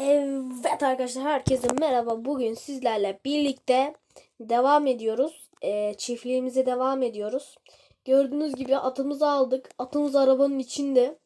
Evet arkadaşlar herkese merhaba. Bugün sizlerle birlikte devam ediyoruz. Ee, çiftliğimize devam ediyoruz. Gördüğünüz gibi atımızı aldık. Atımız arabanın içinde.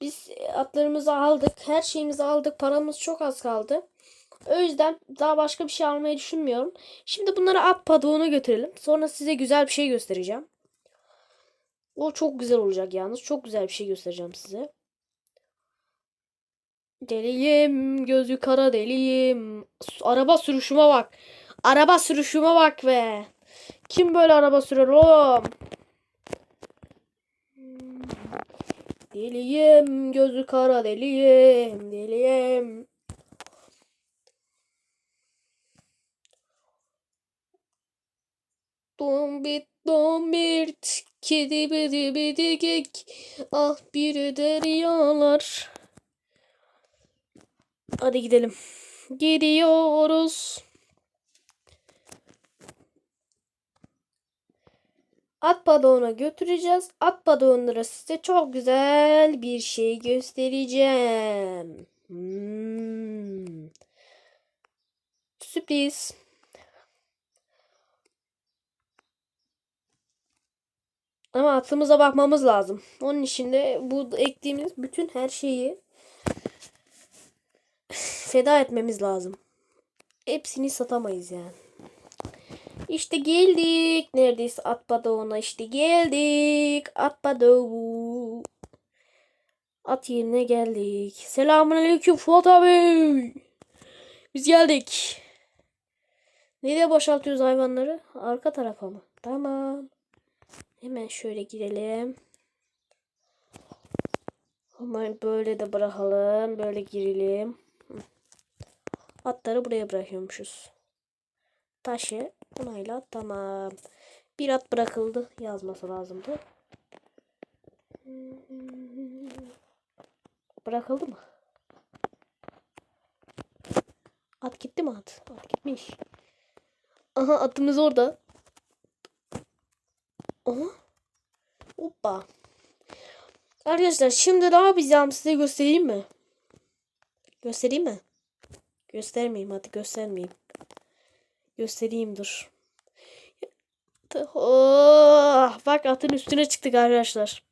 Biz atlarımızı aldık. Her şeyimizi aldık. Paramız çok az kaldı. O yüzden daha başka bir şey almayı düşünmüyorum. Şimdi bunları at padoğuna götürelim. Sonra size güzel bir şey göstereceğim. O çok güzel olacak yalnız. Çok güzel bir şey göstereceğim size. Deliyim, gözü kara deliyim. Araba sürüşüme bak. Araba sürüşüme bak be. Kim böyle araba sürer oğlum? Deliyim, gözü kara deliyim, deliyim. Dombit dombit kedi bidi bidi gek ah bir deryalar. Hadi gidelim. Gidiyoruz. At padoğuna götüreceğiz. At padoğunda size çok güzel bir şey göstereceğim. Hmm. Sürpriz. Ama atımıza bakmamız lazım. Onun için de bu ektiğimiz bütün her şeyi feda etmemiz lazım. Hepsini satamayız yani. İşte geldik. Neredeyse at padoğuna işte geldik. At padoğu. At yerine geldik. Selamünaleyküm Fuat abi. Biz geldik. Nereye boşaltıyoruz hayvanları? Arka tarafa mı? Tamam. Hemen şöyle girelim. Hemen böyle de bırakalım. Böyle girelim. Atları buraya bırakıyormuşuz. Taşı onayla tamam. Bir at bırakıldı yazması lazımdı. Bırakıldı mı? At gitti mi at? At gitmiş. Aha atımız orada. Aha. Hoppa. Arkadaşlar şimdi ne yapacağım size göstereyim mi? Göstereyim mi? Göstermeyeyim hadi göstermeyeyim. Göstereyim dur. Oh, bak atın üstüne çıktık arkadaşlar.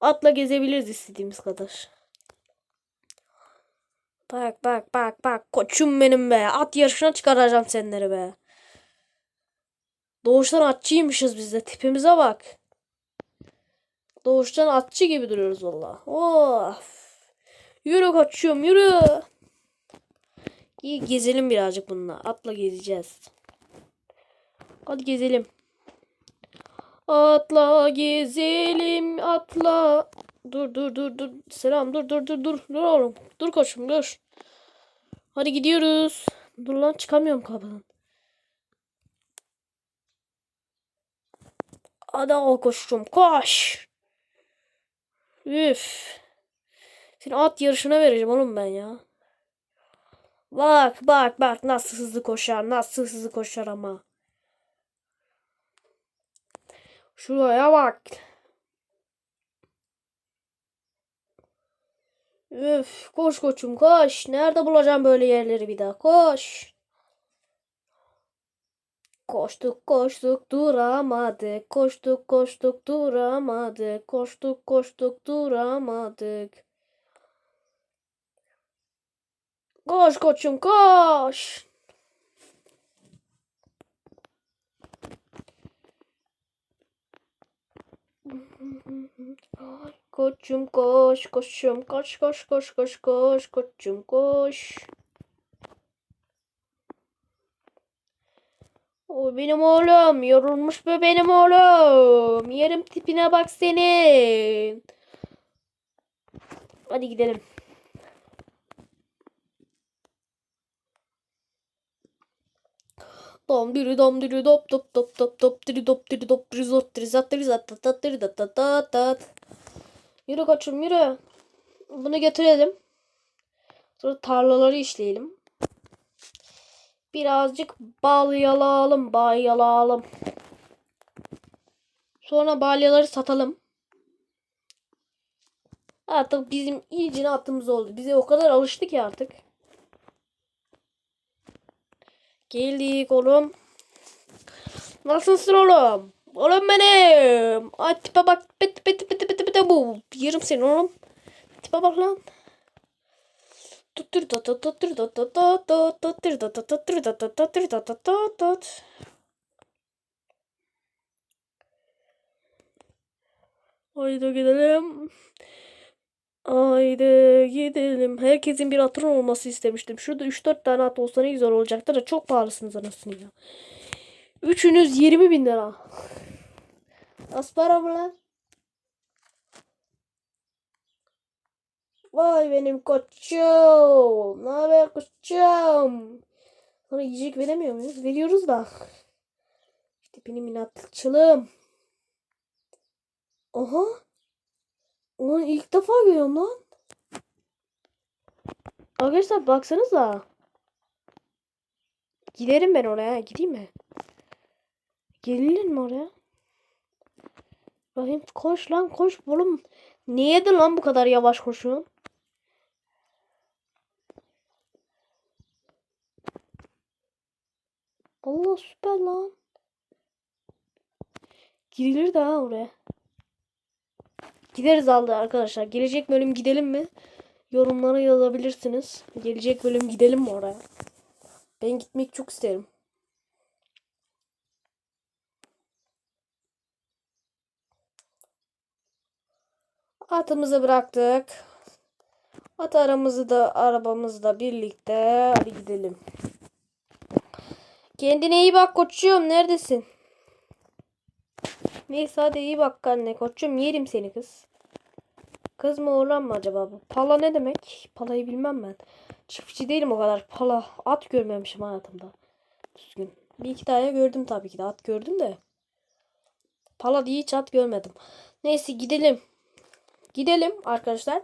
Atla gezebiliriz istediğimiz kadar. Bak bak bak bak koçum benim be. At yarışına çıkaracağım senleri be. Doğuştan atçıymışız biz de. Tipimize bak. Doğuştan atçı gibi duruyoruz valla. Oh. Yürü koçum yürü. İyi gezelim birazcık bununla. Atla gezeceğiz. Hadi gezelim. Atla gezelim atla. Dur dur dur dur. Selam dur dur dur dur. Dur oğlum. Dur koçum dur. Hadi gidiyoruz. Dur lan çıkamıyorum kapıdan. Hadi al koşum koş. Üf. Seni at yarışına vereceğim oğlum ben ya. Bak bak bak nasıl hızlı koşar nasıl hızlı koşar ama. Şuraya bak. Üf koş koçum koş. Nerede bulacağım böyle yerleri bir daha koş. Koştuk koştuk duramadık. Koştuk koştuk duramadık. Koştuk koştuk duramadık. Koş koçum koş. Koçum koş koşum koş koş koş koş koş koçum koş. O benim oğlum yorulmuş be benim oğlum. Yerim tipine bak senin. Hadi gidelim. Dom diri dom diri dop dop dop dop dop diri dop diri dop diri zot diri zat diri zat tat tat diri dat tat tat tat. Yürü koçum yürü. Bunu götürelim. Sonra tarlaları işleyelim. Birazcık bal yalayalım, bal yalayalım. Sonra balyaları satalım. Artık bizim iyicine atımız oldu. Bize o kadar alıştı ki artık. Geldik oğlum. Nasılsın oğlum? Oğlum benim. Ay tipe bak. Bit bit bit bit bit bu. Yerim seni oğlum. Tipe bak lan. Haydi gidelim. Haydi gidelim. Herkesin bir atın olması istemiştim. Şurada 3-4 tane at olsa ne güzel olacaktı da çok pahalısınız anasını ya. Üçünüz 20 bin lira. Az para mı lan? Vay benim koçum. Ne haber koçum? Sana yiyecek veremiyor muyuz? Veriyoruz da. İşte benim inatçılığım. Aha. Onu ilk defa görüyorum lan. Arkadaşlar baksanıza. Giderim ben oraya. Gideyim mi? Gelilir mi oraya? Bakayım koş lan koş oğlum. Niye de lan bu kadar yavaş koşuyorsun? Allah süper lan. Gidilir de ha oraya. Gideriz aldı arkadaşlar. Gelecek bölüm gidelim mi? Yorumlara yazabilirsiniz. Gelecek bölüm gidelim mi oraya? Ben gitmek çok isterim. Atımızı bıraktık. At aramızı da arabamızı da birlikte hadi gidelim. Kendine iyi bak koçum. Neredesin? Neyse hadi iyi bak anne koçum. Yerim seni kız. Kız mı oğlan mı acaba bu? Pala ne demek? Palayı bilmem ben. Çiftçi değilim o kadar. Pala. At görmemişim hayatımda. Düzgün. Bir iki tane gördüm tabii ki de. At gördüm de. Pala diye hiç at görmedim. Neyse gidelim. Gidelim arkadaşlar.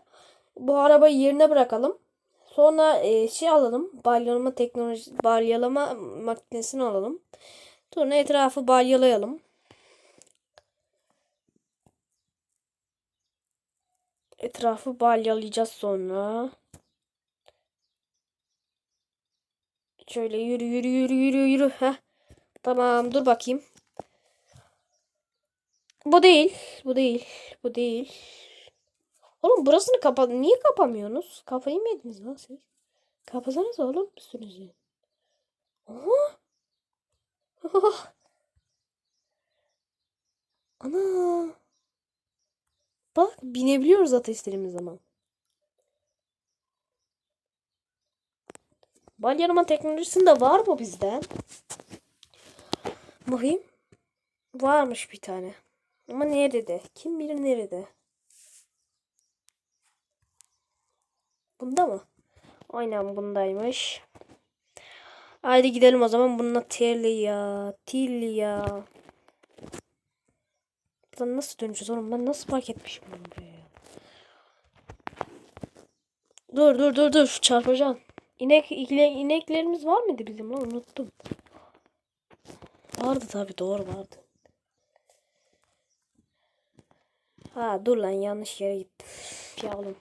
Bu arabayı yerine bırakalım. Sonra e, şey alalım. Balyalama teknoloji balyalama makinesini alalım. Sonra etrafı balyalayalım. Etrafı balyalayacağız sonra. Şöyle yürü yürü yürü yürü yürü. Heh. Tamam dur bakayım. Bu değil. Bu değil. Bu değil. Oğlum burasını kapa niye kapamıyorsunuz? Kafayı mı yediniz lan siz? Kapasanız oğlum üstünüzü. Aha. Ah. Ana. Bak binebiliyoruz at istediğimiz zaman. Balyarama teknolojisinde var mı bizde? Bakayım. Varmış bir tane. Ama nerede? Kim bilir nerede? Bunda mı? Aynen bundaymış. Haydi gidelim o zaman. Bununla terli ya. Buradan nasıl döneceğiz oğlum? Ben nasıl park etmişim bunu buraya? Dur dur dur dur. Çarpacaksın. İnek, ile, ineklerimiz var mıydı bizim lan? Unuttum. Vardı tabi doğru vardı. Ha dur lan yanlış yere gittim. Ya oğlum.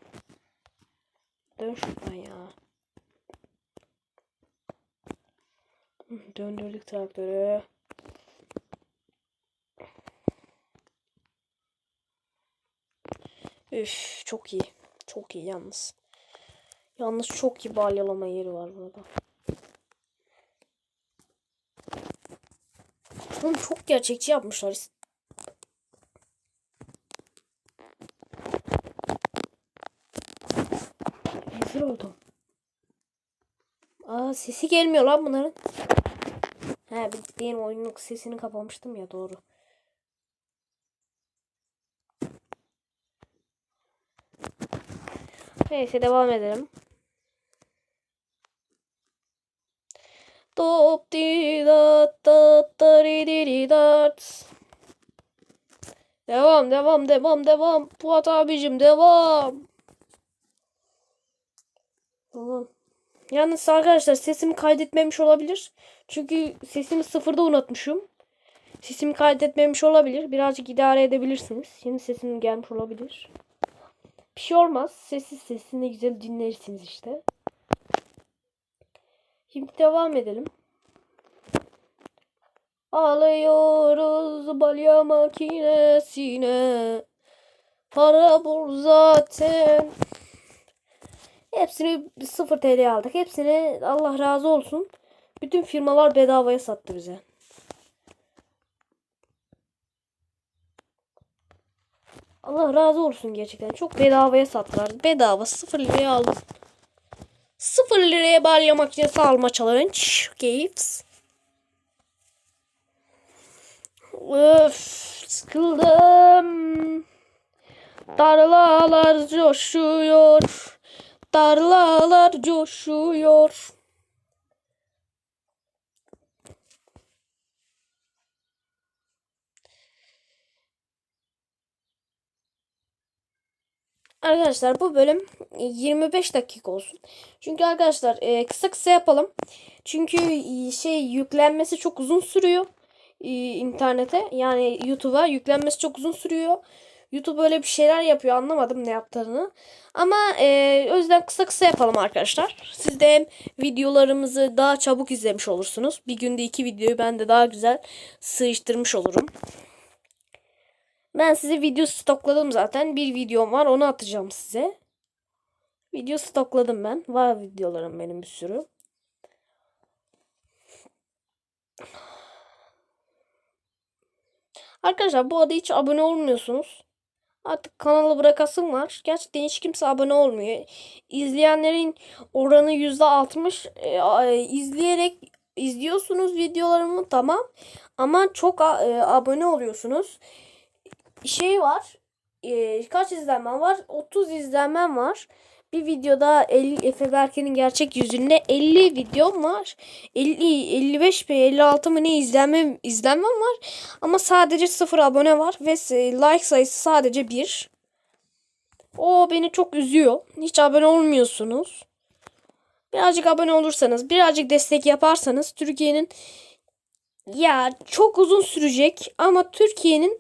Dön şuradan ya. Döndürdük traktörü. Üf çok iyi. Çok iyi yalnız. Yalnız çok iyi balyalama yeri var burada. Oğlum çok gerçekçi yapmışlar. Rezil oldum. Aa sesi gelmiyor lan bunların. He benim oyunun sesini kapamıştım ya doğru. Neyse devam edelim. Top di da da da ri di di dat. Devam devam devam devam. Fuat abicim devam. Tamam. Yalnız arkadaşlar sesimi kaydetmemiş olabilir. Çünkü sesimi sıfırda unutmuşum. Sesimi kaydetmemiş olabilir. Birazcık idare edebilirsiniz. Şimdi sesim gelmiş olabilir. Bir şey olmaz. Sessiz ne güzel dinlersiniz işte. Şimdi devam edelim. Alıyoruz balya makinesine. Para bul zaten. Hepsini 0 TL aldık. Hepsini Allah razı olsun. Bütün firmalar bedavaya sattı bize. Allah razı olsun gerçekten. Çok bedavaya sattılar. Bedava 0 liraya aldım. 0 liraya balya makinesi alma challenge. Games. Öf, sıkıldım. Tarlalar coşuyor. Tarlalar coşuyor. Arkadaşlar bu bölüm 25 dakika olsun. Çünkü arkadaşlar e, kısa kısa yapalım. Çünkü e, şey yüklenmesi çok uzun sürüyor. E, internete yani YouTube'a yüklenmesi çok uzun sürüyor. YouTube öyle bir şeyler yapıyor anlamadım ne yaptığını. Ama e, o yüzden kısa kısa yapalım arkadaşlar. Siz de hem videolarımızı daha çabuk izlemiş olursunuz. Bir günde iki videoyu ben de daha güzel sığıştırmış olurum. Ben size video stokladım zaten. Bir videom var onu atacağım size. Video stokladım ben. Var videolarım benim bir sürü. Arkadaşlar bu arada hiç abone olmuyorsunuz. Artık kanalı bırakasım var. Gerçekten hiç kimse abone olmuyor. İzleyenlerin oranı %60. E, izleyerek izliyorsunuz videolarımı tamam. Ama çok e, abone oluyorsunuz şey var. E, kaç izlenmem var? 30 izlenmem var. Bir videoda 50 Efe Berke'nin gerçek yüzünde 50 videom var. 50 55 mi 56 mı ne izlenmem izlenmem var. Ama sadece 0 abone var ve like sayısı sadece 1. O beni çok üzüyor. Hiç abone olmuyorsunuz. Birazcık abone olursanız, birazcık destek yaparsanız Türkiye'nin ya çok uzun sürecek ama Türkiye'nin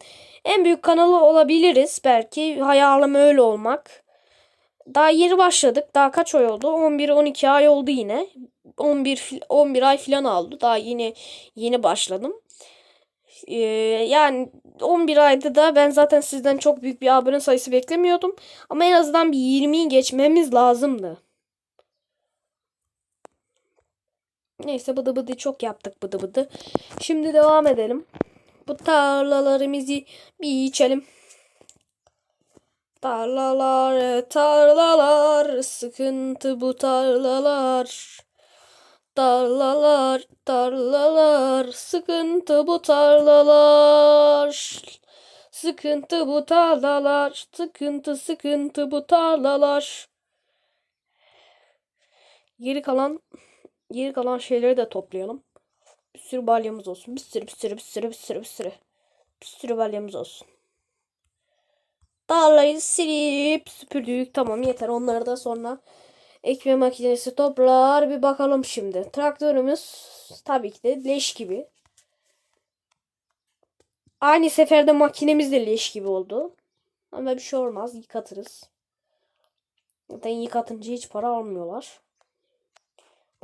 en büyük kanalı olabiliriz belki. Hayalim öyle olmak. Daha yeni başladık. Daha kaç ay oldu? 11-12 ay oldu yine. 11 11 ay falan aldı. Daha yeni yeni başladım. Ee, yani 11 ayda da ben zaten sizden çok büyük bir abone sayısı beklemiyordum. Ama en azından bir 20'yi geçmemiz lazımdı. Neyse bıdı bıdı çok yaptık bıdı bıdı. Şimdi devam edelim. Bu tarlalarımızı bir içelim. Tarlalar, tarlalar, sıkıntı bu tarlalar. Tarlalar, tarlalar, sıkıntı bu tarlalar. Sıkıntı bu tarlalar, sıkıntı sıkıntı bu tarlalar. Geri kalan geri kalan şeyleri de toplayalım. Sürü balyamız olsun. Bir sürü bir sürü bir sürü bir sürü bir sürü. Bir sürü balyamız olsun. Tarlayı silip süpürdük. Tamam yeter. Onları da sonra ekme makinesi toplar. Bir bakalım şimdi. Traktörümüz tabii ki de leş gibi. Aynı seferde makinemiz de leş gibi oldu. Ama bir şey olmaz. Yıkatırız. Zaten yıkatınca hiç para almıyorlar.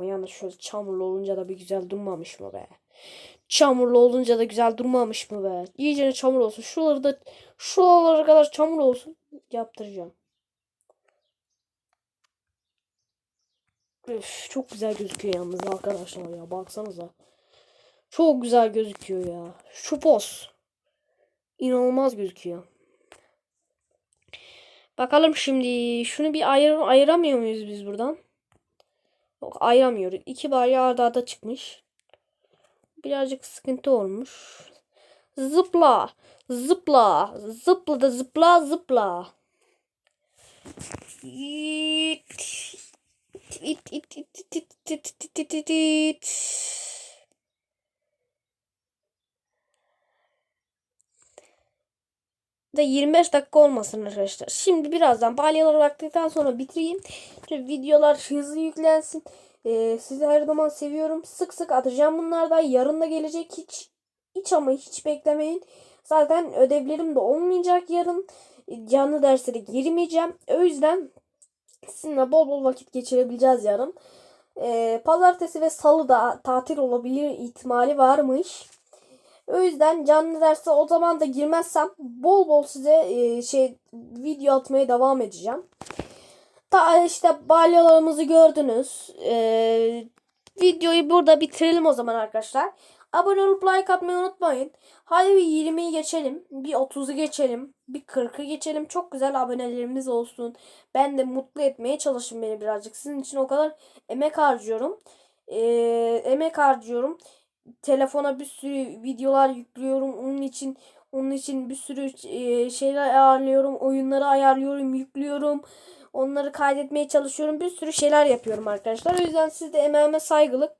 Yalnız şöyle çamurlu olunca da bir güzel durmamış mı be? Çamurlu olunca da güzel durmamış mı be? İyice çamur olsun. Şuraları da şuralara kadar çamur olsun. Yaptıracağım. Üf, çok güzel gözüküyor yalnız arkadaşlar ya. Baksanıza. Çok güzel gözüküyor ya. Şu poz. İnanılmaz gözüküyor. Bakalım şimdi. Şunu bir ayır ayıramıyor muyuz biz buradan? Ayıramıyoruz. İki balya arda arda çıkmış. Birazcık sıkıntı olmuş. Zıpla. Zıpla. Zıpla da zıpla zıpla. İt. İt it it it it it it it it da 25 dakika olmasın arkadaşlar. Şimdi birazdan balyaları baktıktan sonra bitireyim. Şöyle videolar hızlı yüklensin. Ee, sizi her zaman seviyorum. Sık sık atacağım bunlardan. Yarın da gelecek. Hiç hiç ama hiç beklemeyin. Zaten ödevlerim de olmayacak yarın. Canlı derslere girmeyeceğim. O yüzden sizinle bol bol vakit geçirebileceğiz yarın. Ee, pazartesi ve salı da tatil olabilir ihtimali varmış. O yüzden canlı derse o zaman da girmezsem bol bol size e, şey video atmaya devam edeceğim. Ta işte balyalarımızı gördünüz. Ee, videoyu burada bitirelim o zaman arkadaşlar. Abone olup like atmayı unutmayın. Hadi bir 20'yi geçelim. Bir 30'u geçelim. Bir 40'ı geçelim. Çok güzel abonelerimiz olsun. Ben de mutlu etmeye çalışın beni birazcık. Sizin için o kadar emek harcıyorum. Ee, emek harcıyorum. Telefona bir sürü videolar yüklüyorum. Onun için onun için bir sürü e, şeyler ayarlıyorum. Oyunları ayarlıyorum, yüklüyorum. Onları kaydetmeye çalışıyorum. Bir sürü şeyler yapıyorum arkadaşlar. O yüzden siz de emeğime saygılık.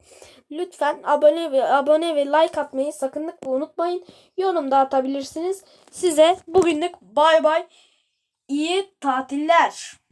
Lütfen abone ve abone ve like atmayı sakınlıkla unutmayın. Yorum da atabilirsiniz. Size bugünlük bay bay. İyi tatiller.